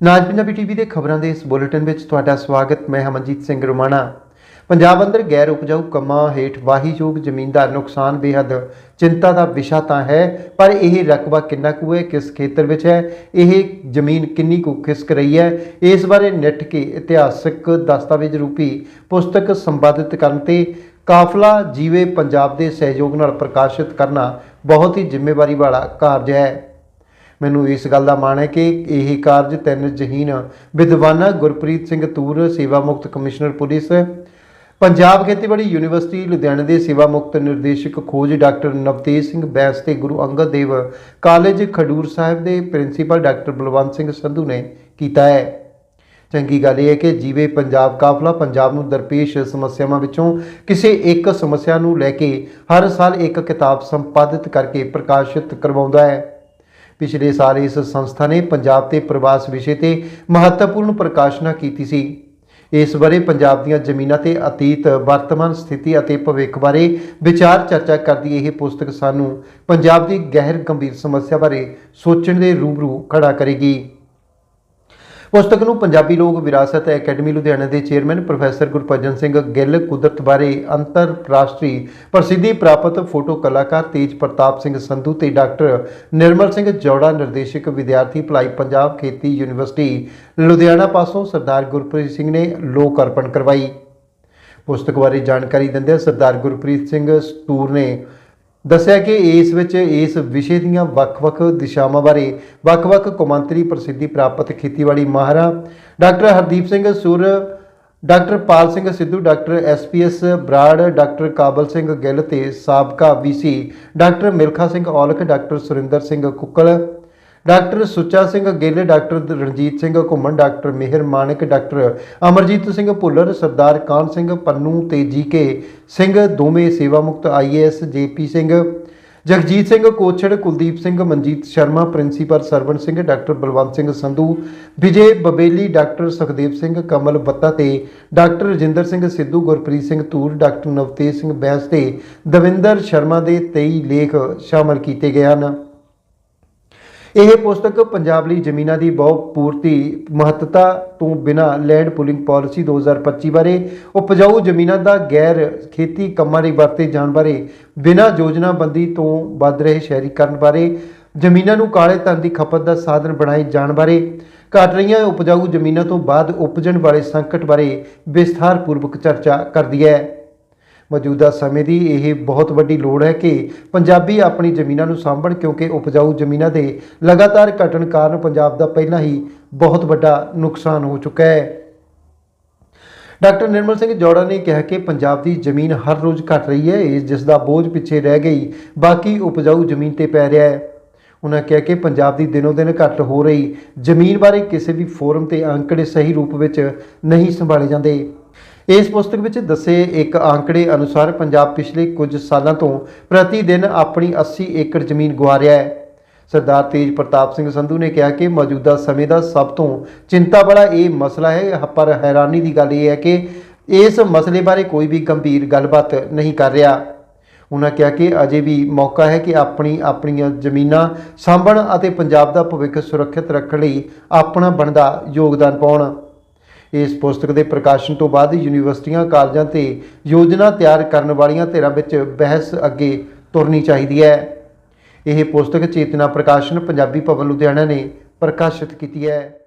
ਨਾਜ Punjabi TV ਦੇ ਖਬਰਾਂ ਦੇ ਇਸ ਬੁਲੇਟਿਨ ਵਿੱਚ ਤੁਹਾਡਾ ਸਵਾਗਤ, ਮੈਂ ਹਮਨਜੀਤ ਸਿੰਘ ਰੋਮਾਣਾ। ਪੰਜਾਬ ਅੰਦਰ ਗੈਰ ਉਪਜਾਊ ਕੰਮਾਂ ਹੇਠ ਵਾਹੀਯੋਗ ਜ਼ਮੀਨ ਦਾ ਨੁਕਸਾਨ ਬੇਹੱਦ, ਚਿੰਤਾ ਦਾ ਵਿਸ਼ਾ ਤਾਂ ਹੈ, ਪਰ ਇਹ ਰਕਬਾ ਕਿੰਨਾ ਕੁ ਹੈ, ਕਿਸ ਖੇਤਰ ਵਿੱਚ ਹੈ, ਇਹ ਜ਼ਮੀਨ ਕਿੰਨੀ ਕੁ ਖਿਸਕ ਰਹੀ ਹੈ, ਇਸ ਬਾਰੇ ਨਿੱਠ ਕੇ ਇਤਿਹਾਸਕ ਦਸਤਾਵੇਜ਼ ਰੂਪੀ ਪੁਸਤਕ ਸੰਪਾਦਿਤ ਕਰਨ ਤੇ ਕਾਫਲਾ ਜੀਵੇ ਪੰਜਾਬ ਦੇ ਸਹਿਯੋਗ ਨਾਲ ਪ੍ਰਕਾਸ਼ਿਤ ਕਰਨਾ ਬਹੁਤ ਹੀ ਜ਼ਿੰਮੇਵਾਰੀ ਵਾਲਾ ਕਾਰਜ ਹੈ। ਮੈਨੂੰ ਇਸ ਗੱਲ ਦਾ ਮਾਣ ਹੈ ਕਿ ਇਹ ਕਾਰਜ ਤਿੰਨ ਜਹੀਨ ਵਿਦਵਾਨਾਂ ਗੁਰਪ੍ਰੀਤ ਸਿੰਘ ਤੂਰ, ਸੇਵਾ ਮੁਕਤ ਕਮਿਸ਼ਨਰ ਪੁਲਿਸ, ਪੰਜਾਬ ਖੇਤੀਬਾੜੀ ਯੂਨੀਵਰਸਿਟੀ, ਲੁਧਿਆਣਾ ਦੇ ਸੇਵਾ ਮੁਕਤ ਨਿਰਦੇਸ਼ਕ ਖੋਜ ਡਾਕਟਰ ਨਵਤੇਜ ਸਿੰਘ ਬੈਂਸ ਤੇ ਗੁਰੂ ਅੰਗਦ ਦੇਵ ਕਾਲਜ ਖਡੂਰ ਸਾਹਿਬ ਦੇ ਪ੍ਰਿੰਸੀਪਲ ਡਾਕਟਰ ਬਲਵੰਤ ਸਿੰਘ ਸੰਧੂ ਨੇ ਕੀਤਾ ਹੈ। ਚੰਗੀ ਗੱਲ ਇਹ ਹੈ ਕਿ ਜੀਵੇ ਪੰਜਾਬ ਕਾਫਲਾ, ਪੰਜਾਬ ਨੂੰ ਦਰਪੇਸ਼ ਸਮੱਸਿਆਵਾਂ ਵਿੱਚੋਂ ਕਿਸੇ ਇੱਕ ਸਮੱਸਿਆ ਨੂੰ ਲੈ ਕੇ ਹਰ ਸਾਲ ਇੱਕ ਕਿਤਾਬ ਸੰਪਾਦਿਤ ਕਰਕੇ ਪ੍ਰਕਾਸ਼ਿਤ ਕਰਵਾਉਂਦਾ ਹੈ। ਪਿਛਲੇ ਸਾਲ ਇਸ ਸੰਸਥਾ ਨੇ ਪੰਜਾਬ ਤੇ ਪ੍ਰਵਾਸ ਵਿਸ਼ੇ ਤੇ ਮਹੱਤਵਪੂਰਨ ਪ੍ਰਕਾਸ਼ਨਾ ਕੀਤੀ ਸੀ। ਇਸ ਬਾਰੇ ਪੰਜਾਬ ਦੀਆਂ ਜ਼ਮੀਨਾਂ ਤੇ ਅਤੀਤ ਵਰਤਮਾਨ ਸਥਿਤੀ ਅਤੇ ਭਵਿੱਖ ਬਾਰੇ ਵਿਚਾਰ ਚਰਚਾ ਕਰਦੀ ਇਹ ਪੁਸਤਕ ਸਾਨੂੰ ਪੰਜਾਬ ਦੀ ਗਹਿਰ ਗੰਭੀਰ ਸਮੱਸਿਆ ਬਾਰੇ ਸੋਚਣ ਦੇ ਰੂਬਰੂ ਖੜਾ ਕਰੇਗੀ। ਪੁਸਤਕ ਨੂੰ ਪੰਜਾਬੀ ਲੋਕ ਵਿਰਾਸਤ ਅਕੈਡਮੀ ਲੁਧਿਆਣਾ ਦੇ ਚੇਅਰਮੈਨ ਪ੍ਰੋਫੈਸਰ ਗੁਰਪਜਨ ਸਿੰਘ ਗਿੱਲ ਕੁਦਰਤ ਬਾਰੇ ਅੰਤਰਰਾਸ਼ਟਰੀ ਪ੍ਰਸਿੱਧੀ ਪ੍ਰਾਪਤ ਫੋਟੋ ਕਲਾਕਾਰ ਤੇਜ ਪ੍ਰਤਾਪ ਸਿੰਘ ਸੰਧੂ ਤੇ ਡਾਕਟਰ ਨਿਰਮਲ ਸਿੰਘ ਜੌੜਾ ਨਿਰਦੇਸ਼ਕ ਵਿਦਿਆਰਥੀ ਭਲਾਈ ਪੰਜਾਬ ਖੇਤੀ ਯੂਨੀਵਰਸਿਟੀ ਲੁਧਿਆਣਾ ਪਾਸੋਂ ਸਰਦਾਰ ਗੁਰਪ੍ਰੀਤ ਸਿੰਘ ਨੇ ਲੋਕ ਅਰਪਣ ਕਰਵਾਈ। ਪੁਸਤਕ ਬਾਰੇ ਜਾਣਕਾਰੀ ਦਿੰਦਿਆਂ ਸਰਦਾਰ ਗੁਰਪ੍ਰੀਤ ਸਿੰਘ ਸਤੂਰ ਨੇ ਦੱਸਿਆ ਕਿ ਇਸ ਵਿੱਚ ਇਸ ਵਿਸ਼ੇ ਦੀਆਂ ਵੱਖ-ਵੱਖ ਦਿਸ਼ਾਵਾਂ ਬਾਰੇ ਵੱਖ-ਵੱਖ ਕੌਮਾਂਤਰੀ ਪ੍ਰਸਿੱਧੀ ਪ੍ਰਾਪਤ ਖੇਤੀਬਾੜੀ ਮਾਹਰਾਂ, doctor Hardeep Singh Sur, doctor Pal Singh Sidhu, doctor SPS Brar, doctor Kabal Singh Gill ਤੇ ਸਾਬਕਾ VC doctor Milkha Singh Aulakh, doctor Surinder Singh Kukkal doctor Sucha Singh Gill, doctor Ranjit Singh Ghuman, doctor Mehar Manak, doctor Amarjit Singh Bhullar, Sardar Kan Singh Pannu ਤੇ GK Singh ਦੋਵੇਂ ਸੇਵਾ ਮੁਕਤ IAS JP Singh, Jagjit Singh Kochhar, Kuldeep Singh, Manjit Sharma, principal Sarvan Singh, doctor Balwant Singh Sandhu, Vijay Babeli, doctor Sukhdev Singh, Kamal Batta ਤੇ doctor Rajinder Singh Sidhu, Gurpreet Singh Dhur doctor Navtej Singh Bains ਤੇ ਦਵਿੰਦਰ ਸ਼ਰਮਾ ਦੇ 23 ਲੇਖ ਸ਼ਾਮਲ ਕੀਤੇ ਗਏ ਹਨ। ਇਹ ਪੁਸਤਕ ਪੰਜਾਬ ਲਈ ਜ਼ਮੀਨਾਂ ਦੀ ਬਹੁ ਪੂਰਤੀ, ਮਹੱਤਤਾ ਤੋਂ ਬਿਨਾ ਲੈਂਡ ਪੁਲਿੰਗ ਪਾਲਿਸੀ 2025 ਬਾਰੇ, ਉਪਜਾਊ ਜ਼ਮੀਨਾਂ ਦਾ ਗੈਰ ਖੇਤੀ ਕੰਮਾਂ ਲਈ ਵਰਤੇ ਜਾਣ ਬਾਰੇ, ਬਿਨਾ ਯੋਜਨਾਬੰਦੀ ਤੋਂ ਵੱਧ ਰਹੇ ਸ਼ਹਿਰੀਕਰਨ ਬਾਰੇ, ਜ਼ਮੀਨਾਂ ਨੂੰ ਕਾਲੇ ਧਨ ਦੀ ਖਪਤ ਦਾ ਸਾਧਨ ਬਣਾਏ ਜਾਣ ਬਾਰੇ, ਘਟ ਰਹੀਆਂ ਉਪਜਾਊ ਜ਼ਮੀਨਾਂ ਤੋਂ ਬਾਅਦ ਉਪਜਣ ਵਾਲੇ ਸੰਕਟ ਬਾਰੇ ਵਿਸਥਾਰਪੂਰਵਕ ਚਰਚਾ ਕਰਦੀ ਹੈ। ਮੌਜੂਦਾ ਸਮੇਂ ਦੀ ਇਹ ਬਹੁਤ ਵੱਡੀ ਲੋੜ ਹੈ ਕਿ ਪੰਜਾਬੀ ਆਪਣੀ ਜ਼ਮੀਨਾਂ ਨੂੰ ਸਾਂਭਣ ਕਿਉਂਕਿ ਉਪਜਾਊ ਜ਼ਮੀਨਾਂ ਦੇ ਲਗਾਤਾਰ ਘਟਣ ਕਾਰਨ ਪੰਜਾਬ ਦਾ ਪਹਿਲਾਂ ਹੀ ਬਹੁਤ ਵੱਡਾ ਨੁਕਸਾਨ ਹੋ ਚੁੱਕਾ ਹੈ। ਡਾਕਟਰ ਨਿਰਮਲ ਸਿੰਘ ਜੋੜਾ ਨੇ ਕਿਹਾ ਕਿ ਪੰਜਾਬ ਦੀ ਜ਼ਮੀਨ ਹਰ ਰੋਜ਼ ਘਟ ਰਹੀ ਹੈ ਇਸ ਜਿਸ ਦਾ ਬੋਝ ਪਿੱਛੇ ਰਹਿ ਗਈ, ਬਾਕੀ ਉਪਜਾਊ ਜ਼ਮੀਨ ਤੇ ਪੈ ਰਿਹਾ ਹੈ। ਉਹਨਾਂ ਕਿਹਾ ਕਿ ਪੰਜਾਬ ਦੀ ਦਿਨੋ ਦਿਨ ਘਟ ਹੋ ਰਹੀ ਜ਼ਮੀਨ ਬਾਰੇ ਕਿਸੇ ਵੀ ਫੋਰਮ ਤੇ ਅੰਕੜੇ ਸਹੀ ਰੂਪ ਵਿੱਚ ਨਹੀਂ ਸੰਭਾਲੇ ਜਾਂਦੇ। ਇਸ ਪੁਸਤਕ ਵਿੱਚ ਦੱਸੇ ਇੱਕ ਆંકੜੇ ਅਨੁਸਾਰ ਪੰਜਾਬ ਪਿਛਲੇ ਕੁਝ ਸਾਲਾਂ ਤੋਂ ਪ੍ਰਤੀ ਦਿਨ ਆਪਣੀ 80 ਏਕੜ ਜ਼ਮੀਨ ਗਵਾ ਰਿਹਾ ਹੈ। ਸਰਦਾਰ ਤੇਜ ਪ੍ਰਤਾਪ ਸਿੰਘ ਸੰਧੂ ਨੇ ਕਿਹਾ ਕਿ ਮੌਜੂਦਾ ਸਮੇਂ ਦਾ ਸਭ ਤੋਂ ਚਿੰਤਾ ਵਾਲਾ ਇਹ ਮਸਲਾ ਹੈ, ਪਰ ਹੈਰਾਨੀ ਦੀ ਗੱਲ ਇਹ ਹੈ ਕਿ ਇਸ ਮਸਲੇ ਬਾਰੇ ਕੋਈ ਵੀ ਗੰਭੀਰ ਗੱਲਬਾਤ ਨਹੀਂ ਕਰ ਰਿਹਾ। ਉਹਨਾਂ ਕਿਹਾ ਕਿ ਅਜੇ ਵੀ ਮੌਕਾ ਹੈ ਕਿ ਆਪਣੀ ਆਪਣੀਆਂ ਜ਼ਮੀਨਾਂ ਸਾਂਭਣ ਅਤੇ ਪੰਜਾਬ ਦਾ ਭਵਿੱਖ ਸੁਰੱਖਿਅਤ ਰੱਖਣ ਲਈ ਆਪਣਾ ਬਣਦਾ ਯੋਗਦਾਨ ਪਾਉਣ। ਇਸ ਪੁਸਤਕ ਦੇ ਪ੍ਰਕਾਸ਼ਨ ਤੋਂ ਬਾਅਦ ਯੂਨੀਵਰਸਿਟੀਆਂ, ਕਾਲਜਾਂ ਤੇ ਯੋਜਨਾ ਤਿਆਰ ਕਰਨ ਵਾਲੀਆਂ ਧਿਰਾਂ ਵਿੱਚ ਬਹਿਸ ਅੱਗੇ ਤੁਰਨੀ ਚਾਹੀਦੀ ਹੈ। ਇਹ ਪੁਸਤਕ ਚੇਤਨਾ ਪ੍ਰਕਾਸ਼ਨ ਪੰਜਾਬੀ ਭਵਨ ਲੁਧਿਆਣਾ ਨੇ ਪ੍ਰਕਾਸ਼ਿਤ ਕੀਤੀ ਹੈ।